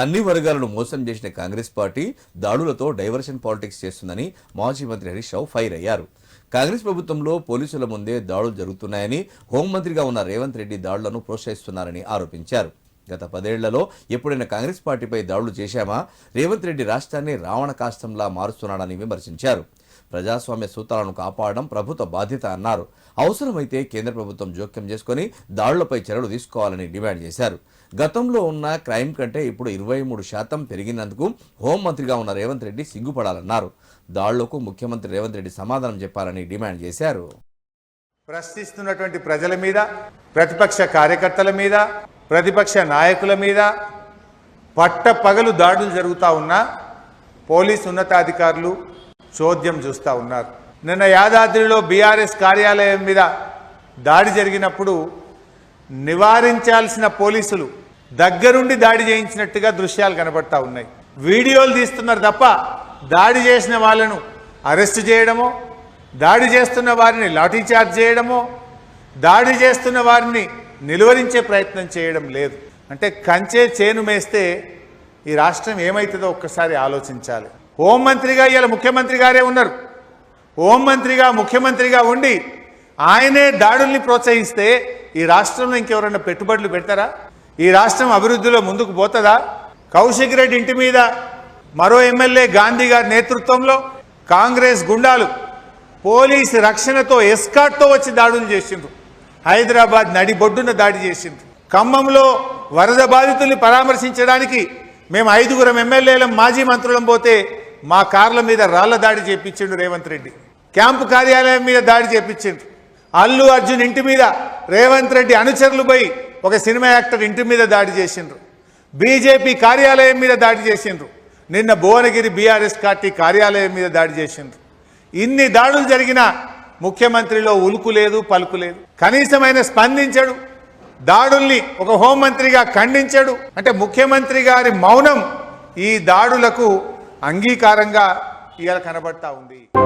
అన్ని వర్గాలను మోసం చేసిన కాంగ్రెస్ పార్టీ దాడులతో డైవర్షన్ పాలిటిక్స్ చేస్తుందని మాజీ మంత్రి హరీష్ రావు ఫైర్ అయ్యారు. కాంగ్రెస్ ప్రభుత్వంలో పోలీసుల ముందే దాడులు జరుగుతున్నాయని హోంమంత్రిగా ఉన్న రేవంత్ రెడ్డి దాడులను ప్రోత్సహిస్తున్నారని ఆరోపించారు. గత పదేళ్ళలో ఎప్పుడైనా కాంగ్రెస్ పార్టీపై దాడులు చేశామా? రేవంత్ రెడ్డి రాష్ట్రాన్ని రావణ కాష్టంలా మారుస్తున్నాడని విమర్శించారు. ప్రజాస్వామ్య సూత్రాలను కాపాడడం ప్రభుత్వ బాధ్యత అన్నారు. అవసరమైతే కేంద్ర ప్రభుత్వం జోక్యం చేసుకుని దాడులపై చర్యలు తీసుకోవాలని డిమాండ్ చేశారు. గతంలో ఉన్న క్రైమ్ కంటే ఇప్పుడు ఇరవై మూడు శాతం పెరిగినందుకు హోంమంత్రిగా ఉన్న రేవంత్ రెడ్డి సిగ్గుపడాలన్నారు. దాడులకు ముఖ్యమంత్రి రేవంత్ రెడ్డి సమాధానం చెప్పాలని డిమాండ్ చేశారు. ప్రశ్నిస్తున్నటువంటి ప్రజల మీద ప్రతిపక్ష కార్యకర్తల మీద ప్రతిపక్ష నాయకుల మీద పట్ట పగలు దాడులు జరుగుతూ ఉన్నా పోలీసు ఉన్నతాధికారులు చోద్యం చూస్తూ ఉన్నారు. నిన్న యాదాద్రిలో బీఆర్ఎస్ కార్యాలయం మీద దాడి జరిగినప్పుడు నివారించాల్సిన పోలీసులు దగ్గరుండి దాడి చేయించినట్టుగా దృశ్యాలు కనబడతా ఉన్నాయి. వీడియోలు తీస్తున్నారు తప్ప దాడి చేసిన వాళ్ళను అరెస్ట్ చేయడమో దాడి చేస్తున్న వారిని లాఠీ చార్జ్ చేయడమో దాడి చేస్తున్న వారిని నిలువరించే ప్రయత్నం చేయడం లేదు. అంటే కంచే చేను మేస్తే ఈ రాష్ట్రం ఏమవుతుందో ఒక్కసారి ఆలోచించాలి. హోంమంత్రిగా ఇవాళ ముఖ్యమంత్రి గారే ఉన్నారు. హోంమంత్రిగా ముఖ్యమంత్రిగా ఉండి ఆయనే దాడుల్ని ప్రోత్సహిస్తే ఈ రాష్ట్రంలో ఇంకెవరైనా పెట్టుబడులు పెడతారా? ఈ రాష్ట్రం అభివృద్ధిలో ముందుకు పోతుందా? కౌశిక్ రెడ్డి ఇంటి మీద మరో ఎమ్మెల్యే గాంధీ గారి నేతృత్వంలో కాంగ్రెస్ గుండాలు పోలీసు రక్షణతో ఎస్కాట్తో వచ్చి దాడులు చేసిండ్రు. హైదరాబాద్ నడిబొడ్డున దాడి చేసింది. ఖమ్మంలో వరద బాధితుల్ని పరామర్శించడానికి మేము ఐదుగురం ఎమ్మెల్యేలం మాజీ మంత్రులం పోతే మా కార్ల మీద రాళ్ళ దాడి చేపించిండు రేవంత్ రెడ్డి. క్యాంపు కార్యాలయం మీద దాడి చేపించిండ్రు అల్లు అర్జున్ ఇంటి మీద రేవంత్ రెడ్డి అనుచరులు పోయి ఒక సినిమా యాక్టర్ ఇంటి మీద దాడి చేసిండ్రు. బీజేపీ కార్యాలయం మీద దాడి చేసిండ్రు. నిన్న భువనగిరి బీఆర్ఎస్ పార్టీ కార్యాలయం మీద దాడి చేసిండ్రు. ఇన్ని దాడులు జరిగినా ముఖ్యమంత్రిలో ఉలుకు లేదు పలుకు లేదు. కనీసమైన స్పందించడు. దాడుల్ని ఒక హోంమంత్రిగా ఖండించడు. అంటే ముఖ్యమంత్రి గారి మౌనం ఈ దాడులకు అంగీకారంగా ఇవాళ కనబడతా ఉంది.